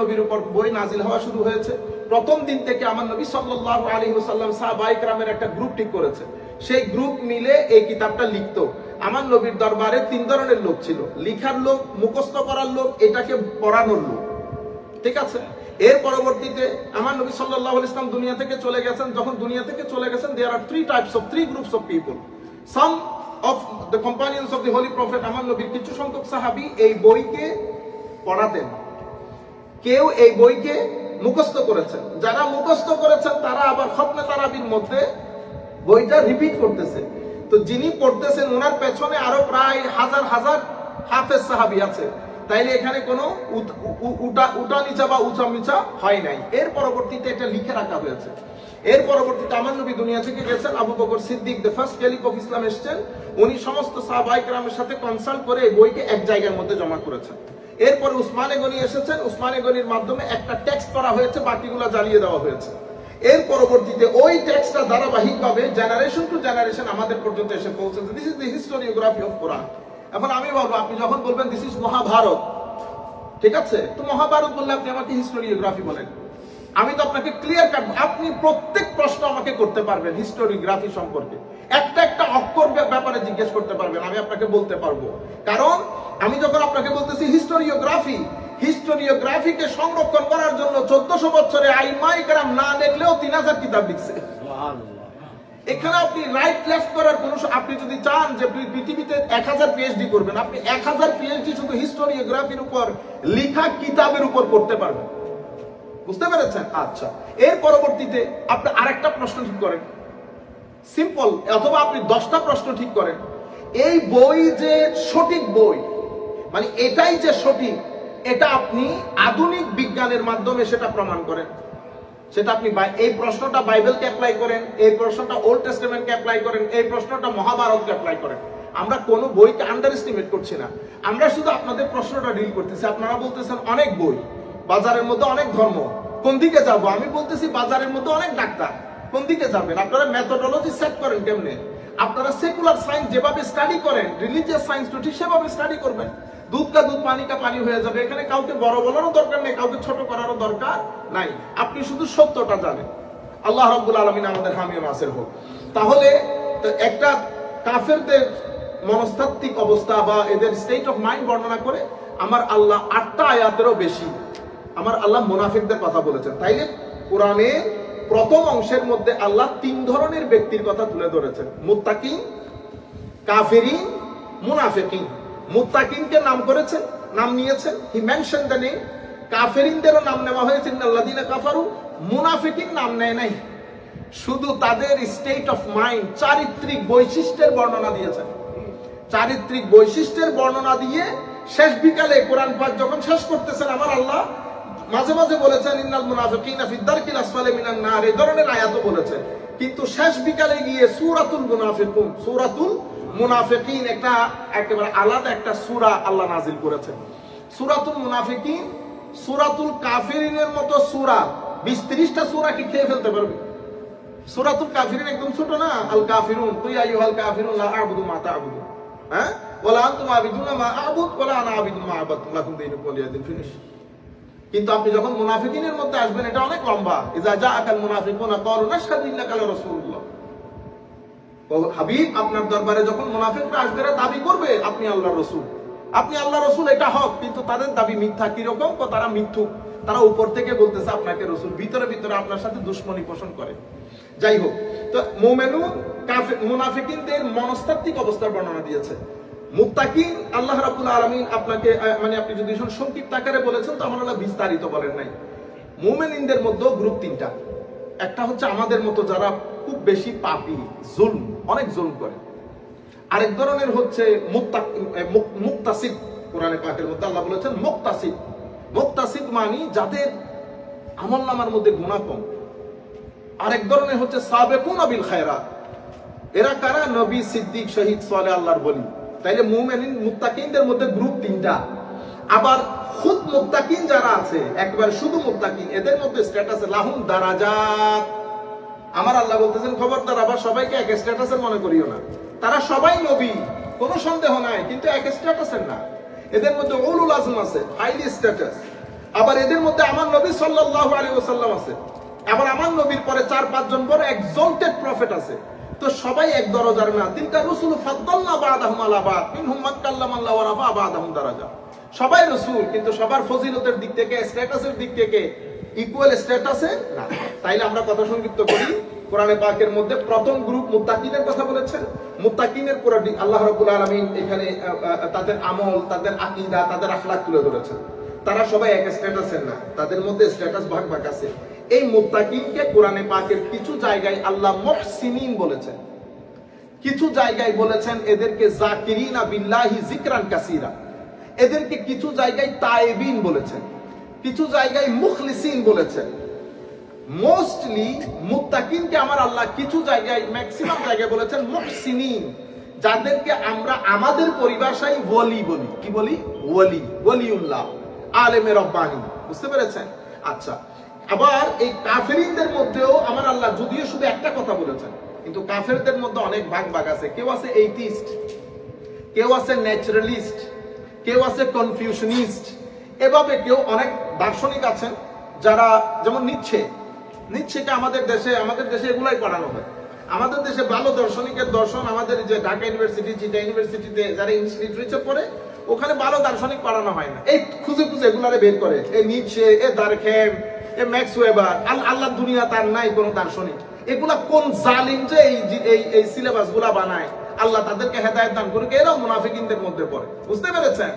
নবীর উপর বই নাজিল হওয়া শুরু হয়েছে। প্রথম দিন থেকে আমার নবী সাল্লাল্লাহু আলাইহি ওয়াসাল্লাম সাহাবায়ে কেরামের একটা গ্রুপ ঠিক করেছে। সেই গ্রুপ মিলে এই কিতাবটা লিখতো। আমার নবীর দরবারে তিন ধরনের লোক ছিল। লিখার লোক, মুখস্থ করার লোক, এটাকে পড়ানোর লোক। ঠিক আছে? এর পরবর্তীতে আমার নবী আলাইহি ইসলাম দুনিয়া থেকে চলে গেছেন। যখন দুনিয়া থেকে চলে গেছেন there are three types of three groups of people some of the companions of the holy prophet আমার নবীর কিছু সংখ্যক সাহাবী এই বইকে পড়াতেন। কেউ এই বইকে মুখস্থ করেছেন। যারা মুখস্থ করেছেন, তারা আবার খতনে তারাবির মধ্যে বইটা রিপিট করতেছে। তো যিনি পড়তেছেন ওনার পেছনে আরও প্রায় হাজার হাজার হাফেজ সাহাবি আছে। তাইলে এখানে কোনো উটা নিচা বা উঁচা নিচা হয় নাই। এর পরবর্তীতে এটা লিখে রাখা হয়েছে। এর পরবর্তীতে আমার নবী দুনিয়া থেকে গেছেন, Abu Bakr Siddiq the first caliph of Islam এসছেন। উনি সমস্ত সাহাবাই কেরামের সাথে কনসাল্ট করে এই বইকে এক জায়গার মধ্যে জমা করেছেন। এরপরে উসমানে গনি এসেছেন। উসমানে গনির মাধ্যমে একটা ট্যাক্স করা হয়েছে, বাকিগুলো জ্বালিয়ে দেওয়া হয়েছে। এর পরবর্তীতে ওই ট্যাক্সটা ধারাবাহিকভাবে জেনারেশন টু জেনারেশন আমাদের পর্যন্ত এসে পৌঁছেছে। This is the historiography of Quran এখন আমি বলব, আপনি যখন বলবেন দিস ইজ মহাভারত, ঠিক আছে? তো মহাভারত বললে আপনি আমাকে হিস্টোরিওগ্রাফি বলেন। আমি তো আপনাকে ক্লিয়ার কাট আপনি প্রত্যেক প্রশ্ন আমাকে করতে পারবেন হিস্টোরিগ্রাফি সম্পর্কে। একটা একটা অক্ষর ব্যাপারে জিজ্ঞেস করতে পারবেন আমি আপনাকে বলতে পারব। কারণ আমি যখন আপনাকে বলতেছি হিস্টোরিওগ্রাফি হিস্টোরিওগ্রাফিকে সংরক্ষণ করার জন্য চোদ্দশো বছরে আইমাই কারাম না দেখলেও তিন হাজার কিতাব লিখছে। এখানে আপনি রাইট লেফট করার কোন আপনি যদি চান যে পৃথিবীতে এক হাজার পিএইচডি করবেন আপনি এক হাজার পিএইচডি শুধু হিস্টোরিওগ্রাফির উপর লিখা কিতাবের উপর করতে পারবেন। বুঝতে পেরেছেন? আচ্ছা। এর পরবর্তীতে আপনি আরেকটা প্রশ্ন ঠিক করেন। সিম্পল অথবা আপনি দশটা প্রশ্ন ঠিক করেন। এই বই যে সঠিক বই মানে এটাই যে সঠিক, এটা আপনি আধুনিক বিজ্ঞানের মাধ্যমে সেটা প্রমাণ করেন। সেটা আপনি এই প্রশ্নটা বাইবেলকে অ্যাপ্লাই করেন, এই প্রশ্নটা ওল্ড টেস্টামেন্টকে অ্যাপ্লাই করেন, এই প্রশ্নটা মহাভারতকে অ্যাপ্লাই করেন। আমরা কোন বইকে আন্ডার এস্টিমেট করছি না। আমরা শুধু আপনাদের প্রশ্নটা ডিল করতেছি। আপনারা বলতেছেন অনেক বই, বাজারের মধ্যে অনেক ধর্ম। কোন দিকে যাব? আমি বলতেছি বাজারের মধ্যে অনেক ডাক্তার। কোন দিকে যাবেন? আপনারা মেথোডোলজি সেট করেন কেমনে? আপনারা সেকুলার সায়েন্স যেভাবে স্টাডি করেন রিলিজিয়াস সায়েন্স তো ঠিক সেভাবে স্টাডি করবেন। দুধ কা দুধ, পানি কা পানি হয়ে যাবে। এখানে কাউকে বড় বলারও দরকার নেই, কাউকে ছোট করারও দরকার নাই। আপনি শুধু সত্যটা জানেন। আল্লাহ রাব্বুল আলামিন আমাদের হামিও নাসের হোক। তাহলে একটা কাফেরদের মনস্তাত্ত্বিক অবস্থা বা এদের স্টেট অফ মাইন্ড বর্ণনা করে, আমার আল্লাহ আটটা আয়াতেরও বেশি আমার আল্লাহ মুনাফিকদের কথা বলেছেন। তাইলে কোরআনে প্রথম অংশের মধ্যে আল্লাহ তিন ধরনের ব্যক্তির কথা তুলে ধরেছেন। মুত্তাকিন কাফেরি মুনাফিকিন। মুত্তাকিনকে নাম করেছেন, নাম নিয়েছেন। হি মেনশন দ্য নেম কাফেরিনদেরও নাম নেওয়া হয়েছে আল্লাদিনা কাফারু। মুনাফিকিন নাম নেয় নাই। শুধু তাদের স্টেট অফ মাইন্ড চারিত্রিক বৈশিষ্ট্যের বর্ণনা দিয়েছেন। চারিত্রিক বৈশিষ্ট্যের বর্ণনা দিয়ে শেষ বিকালে কোরআন পাক যখন শেষ করতেছেন, আমার আল্লাহ মাঝে মাঝে বলেছেন, ইন্নাল মুনাফিকিনা ফি দারকিল আসফালি মিনান নার। এই ধরনের আয়াতও বলেছেন। কিন্তু শেষ বিকালে গিয়ে সূরাতুল মুনাফিকুন, সূরাতুল মুনাফিকিন একটা একেবারে আলাদা একটা সূরা আল্লাহ নাজিল করেছেন। সূরাতুল মুনাফিকিন, সূরাতুল কাফিরিনের মতো সূরা 20 30টা সূরা কি খেয়ে ফেলতে পারবে? সূরাতুল কাফিরিন একদম ছোট না? আল কাফিরুন তুই আইয়ুহাল কাফিরুন, লা আ'বুদু মা তা'বুদুন। হ্যাঁ? ওয়ালা আনতুম আবিদুনা মা আ'বুদ, ওয়ালা আনা আবিদু মা আবাদতুম, লাকুম দীনুকুম ওয়ালিয়াদিন। ফিনিশ কিন্তু আপনি যখন মুনাফিকিনের মধ্যে আসবেন, এটা অনেক লম্বা। ইজা জাআকাল মুনাফিকুনা ক্বালু নাশহাদু ইন্নাকা লা রাসূলুল্লাহ। ও হাবিব, আপনার দরবারে যখন মুনাফিকরা আসবে দাবি করবে, আপনি আল্লাহর রাসূল। আপনি আল্লাহ রসুল, এটা হক, কিন্তু তাদের দাবি মিথ্যা। কীরকম? তারা মিথ্যুক। তারা উপর থেকে বলতেছে, আপনাকে রসুল। ভিতরে ভিতরে আপনার সাথে দুশ্মনী পোষণ করে। যাই হোক, তো মোমেনু মুনাফিকিনদের মনস্তাত্ত্বিক অবস্থার বর্ণনা দিয়েছে। মুত্তাকিন, আল্লাহ রাব্বুল আলামিন আপনাকে মানে আপনি যদি সংক্ষিপ্ত আকারে বলেছেন, তো আমার আল্লাহ বিস্তারিত বলেন নাই। মুমিনিনদের মধ্যেও গ্রুপ তিনটা। একটা হচ্ছে আমাদের মতো যারা খুব বেশি পাপী, জুলম, অনেক জুলম করে। আরেক ধরনের হচ্ছে মুক্তাসিব, কোরআনে পাকের মধ্যে আল্লাহ বলেছেন মুক্তাসিব। মুক্তাসিব মানি যাদের আমল নামার মধ্যে গুণা কম। আরেক ধরনের হচ্ছে সাবেকুন আবিল খায়রাত। এরা কারা? নবী, সিদ্দিক, শহীদ সোয়ালে আল্লাহর বলি তাইলে মুমিনিন, মুত্তাকিনদের মধ্যে গ্রুপ তিনটা। আবার খুদ মুত্তাকিন যারা আছে, একবার শুধু মুত্তাকিন, এদের মধ্যে স্ট্যাটাস লাহুম দারাজাত। আমার আল্লাহ বলতেছেন, খবরদার, আবার সবাইকে এক স্ট্যাটাসের মনে করিও না। তারা সবাই নবী, কোনো সন্দেহ নাই, কিন্তু এক স্ট্যাটাসের না। এদের মধ্যে উলুল আজম আছে হাইলি স্ট্যাটাস আবার এদের মধ্যে আমার নবী সাল্লাল্লাহু আলাইহি ওয়াসাল্লাম আছে। আবার আমার নবীর পরে চার পাঁচজন বড় এক্সলটেড প্রফেট আছে। তো সবাই এক দরজার না তিনকা রসুল, ফাদ্দালনা বাদাহুম আলা বাদ। মিনহুম মান কাল্লামাল্লাহু ওয়া রাফা বাদাহুম দারাজা। সবাই রসুল, কিন্তু সবার ফজিলতের দিক থেকে, স্ট্যাটাসের দিক থেকে ইকুয়াল স্ট্যাটাসে না। তাইলে আমরা কথা সংক্ষিপ্ত করি। কোরআনে পাকের মধ্যে প্রথম গ্রুপ মুত্তাকিনের কথা বলেছেন। মুত্তাকিনের পুরো আল্লাহ রাব্বুল আলামিন এখানে তাদের আমল, তাদের আকীদা, তাদের আখলাক তুলে ধরেছেন। তারা সবাই এক স্ট্যাটাসের না। তাদের মধ্যে স্ট্যাটাস ভাগ ভাগ আছে। এই মুত্তাকিনকে কোরআনে পাকের কিছু জায়গায় আল্লাহ মুহসিনিন বলেছেন। কিছু জায়গায় বলেছেন এদেরকে জাকিরিনা বিল্লাহি জিকরান কাসিরা। এদেরকে কিছু জায়গায় তায়েবিন বলেছেন। কিছু জায়গায় মুখলিসিন বলেছেন। মোস্টলি মুত্তাকিনকে আমার আল্লাহ কিছু জায়গায়, ম্যাক্সিমাম জায়গায় বলেছেন মুহসিনিন। যাদেরকে আমরা আমাদের পরিভাষায় ওয়ালি বলি। কি বলি? ওয়ালি, ওয়ালিউল্লাহ, আলেমে রব্বানি। বুঝতে পেরেছেন? আচ্ছা আবার এই কাফেরিনদের মধ্যেও আমার আল্লাহ যদিও শুধু একটা কথা বলেছেন, কিন্তু কাফেরদের মধ্যে অনেক ভাগ ভাগ আছে। কেউ আছে এইটিস্ট কেউ আছে ন্যাচারালিস্ট কেউ আছে কনফিউশনিস্ট এভাবে কেউ অনেক দার্শনিক আছেন যারা যেমন নিচ্ছে। নিচ্ছেকে আমাদের দেশে আমাদের দেশে এগুলাই পড়ানো হয়। আমাদের দেশে ভালো দার্শনিকের দর্শন আমাদের যে ঢাকা ইউনিভার্সিটি, চিটা ইউনিভার্সিটিতে যারা লিটারেচার পড়ে, ওখানে ভালো দার্শনিক পড়ানো হয় না। এই খুঁজে খুঁজে এগুলারে বের করে। এ নিচ্ছে, এ দারখেম এ ম্যাক্স ওয়েবার আল্লাহ দুনিয়া তার নাই, কোনো দার্শনিক এগুলা কোন জালিম যে এই এই এই সিলেবাসগুলা বানায়? আল্লাহ তাদেরকে হেদায়ত দান করুক, এরাও মুনাফিকিনদের মধ্যে পড়ে। বুঝতে পেরেছেন?